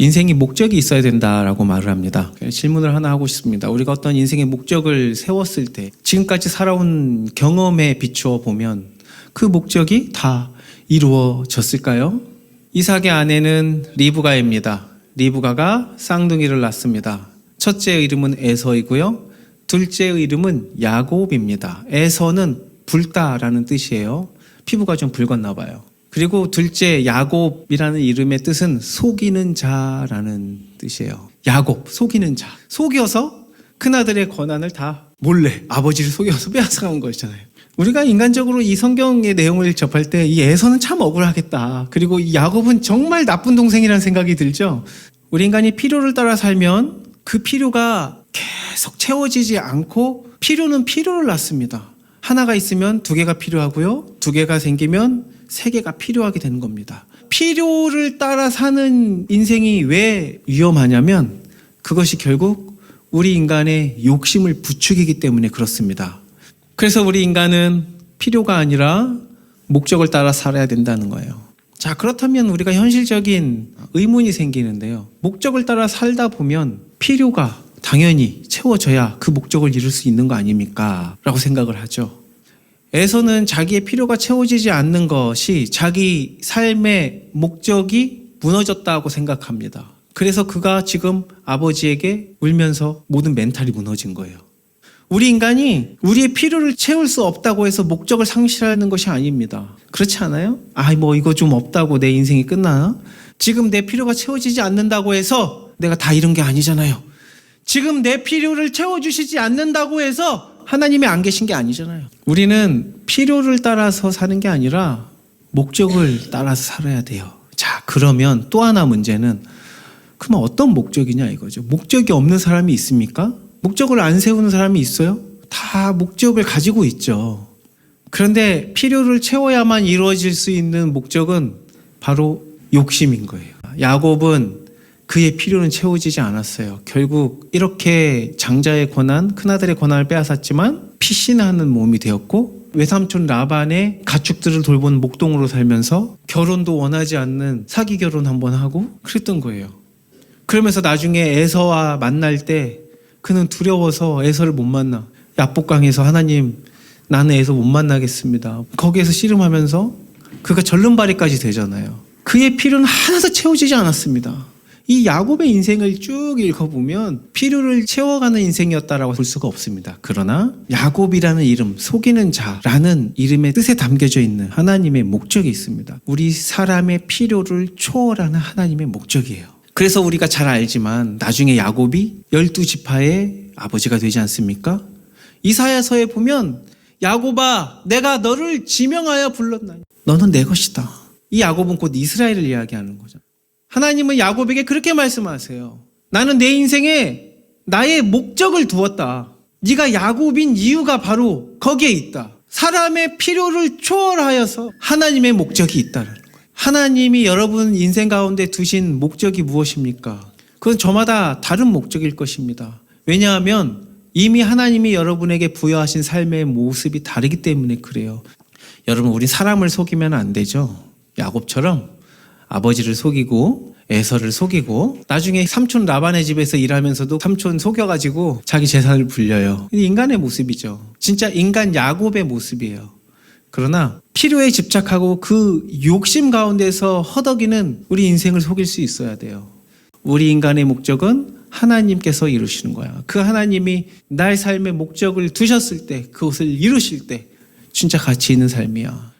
인생이 목적이 있어야 된다라고 말을 합니다. 질문을 하나 하고 싶습니다. 우리가 어떤 인생의 목적을 세웠을 때 지금까지 살아온 경험에 비추어 보면 그 목적이 다 이루어졌을까요? 이삭의 아내는 리브가입니다. 리브가가 쌍둥이를 낳습니다. 첫째의 이름은 에서이고요. 둘째의 이름은 야곱입니다. 에서는 붉다라는 뜻이에요. 피부가 좀 붉었나 봐요. 그리고 둘째 야곱이라는 이름의 뜻은 속이는 자라는 뜻이에요. 야곱, 속이는 자. 속여서 큰아들의 권한을 다 몰래 아버지를 속여서 빼앗아간 것이잖아요. 우리가 인간적으로 이 성경의 내용을 접할 때 이 에서는 참 억울하겠다. 그리고 이 야곱은 정말 나쁜 동생이라는 생각이 들죠. 우리 인간이 필요를 따라 살면 그 필요가 계속 채워지지 않고 필요는 필요를 낳습니다. 하나가 있으면 두 개가 필요하고요. 두 개가 생기면 세 개가 필요하게 되는 겁니다. 필요를 따라 사는 인생이 왜 위험하냐면 그것이 결국 우리 인간의 욕심을 부추기기 때문에 그렇습니다. 그래서 우리 인간은 필요가 아니라 목적을 따라 살아야 된다는 거예요. 자, 그렇다면 우리가 현실적인 의문이 생기는데요. 목적을 따라 살다 보면 필요가 당연히 채워져야 그 목적을 이룰 수 있는 거 아닙니까? 라고 생각을 하죠. 에서는 자기의 필요가 채워지지 않는 것이 자기 삶의 목적이 무너졌다고 생각합니다. 그래서 그가 지금 아버지에게 울면서 모든 멘탈이 무너진 거예요. 우리 인간이 우리의 필요를 채울 수 없다고 해서 목적을 상실하는 것이 아닙니다. 그렇지 않아요? 아, 뭐 이거 좀 없다고 내 인생이 끝나나? 지금 내 필요가 채워지지 않는다고 해서 내가 다 이런 게 아니잖아요. 지금 내 필요를 채워주시지 않는다고 해서 하나님이 안 계신 게 아니잖아요. 우리는 필요를 따라서 사는 게 아니라 목적을 따라서 살아야 돼요. 자, 그러면 또 하나 문제는 그러면 어떤 목적이냐 이거죠. 목적이 없는 사람이 있습니까? 목적을 안 세우는 사람이 있어요? 다 목적을 가지고 있죠. 그런데 필요를 채워야만 이루어질 수 있는 목적은 바로 욕심인 거예요. 야곱은 그의 필요는 채워지지 않았어요. 결국 이렇게 장자의 권한, 큰아들의 권한을 빼앗았지만 피신하는 몸이 되었고 외삼촌 라반의 가축들을 돌보는 목동으로 살면서 결혼도 원하지 않는 사기 결혼 한번 하고 그랬던 거예요. 그러면서 나중에 에서와 만날 때 그는 두려워서 에서를 못 만나. 야복강에서 하나님 나는 에서 못 만나겠습니다. 거기에서 씨름하면서 그가 절름발이까지 되잖아요. 그의 필요는 하나도 채워지지 않았습니다. 이 야곱의 인생을 쭉 읽어보면 필요를 채워가는 인생이었다라고 볼 수가 없습니다. 그러나 야곱이라는 이름, 속이는 자라는 이름의 뜻에 담겨져 있는 하나님의 목적이 있습니다. 우리 사람의 필요를 초월하는 하나님의 목적이에요. 그래서 우리가 잘 알지만 나중에 야곱이 열두 지파의 아버지가 되지 않습니까? 이사야서에 보면 야곱아 내가 너를 지명하여 불렀나니 너는 내 것이다. 이 야곱은 곧 이스라엘을 이야기하는 거죠. 하나님은 야곱에게 그렇게 말씀하세요. 나는 내 인생에 나의 목적을 두었다. 네가 야곱인 이유가 바로 거기에 있다. 사람의 필요를 초월하여서 하나님의 목적이 있다는 거예요. 하나님이 여러분 인생 가운데 두신 목적이 무엇입니까? 그건 저마다 다른 목적일 것입니다. 왜냐하면 이미 하나님이 여러분에게 부여하신 삶의 모습이 다르기 때문에 그래요. 여러분, 우리 사람을 속이면 안 되죠. 야곱처럼 아버지를 속이고 에서를 속이고 나중에 삼촌 라반의 집에서 일하면서도 삼촌 속여가지고 자기 재산을 불려요. 인간의 모습이죠. 진짜 인간 야곱의 모습이에요. 그러나 필요에 집착하고 그 욕심 가운데서 허덕이는 우리 인생을 속일 수 있어야 돼요. 우리 인간의 목적은 하나님께서 이루시는 거야. 그 하나님이 나의 삶의 목적을 두셨을 때, 그것을 이루실 때, 진짜 가치 있는 삶이야.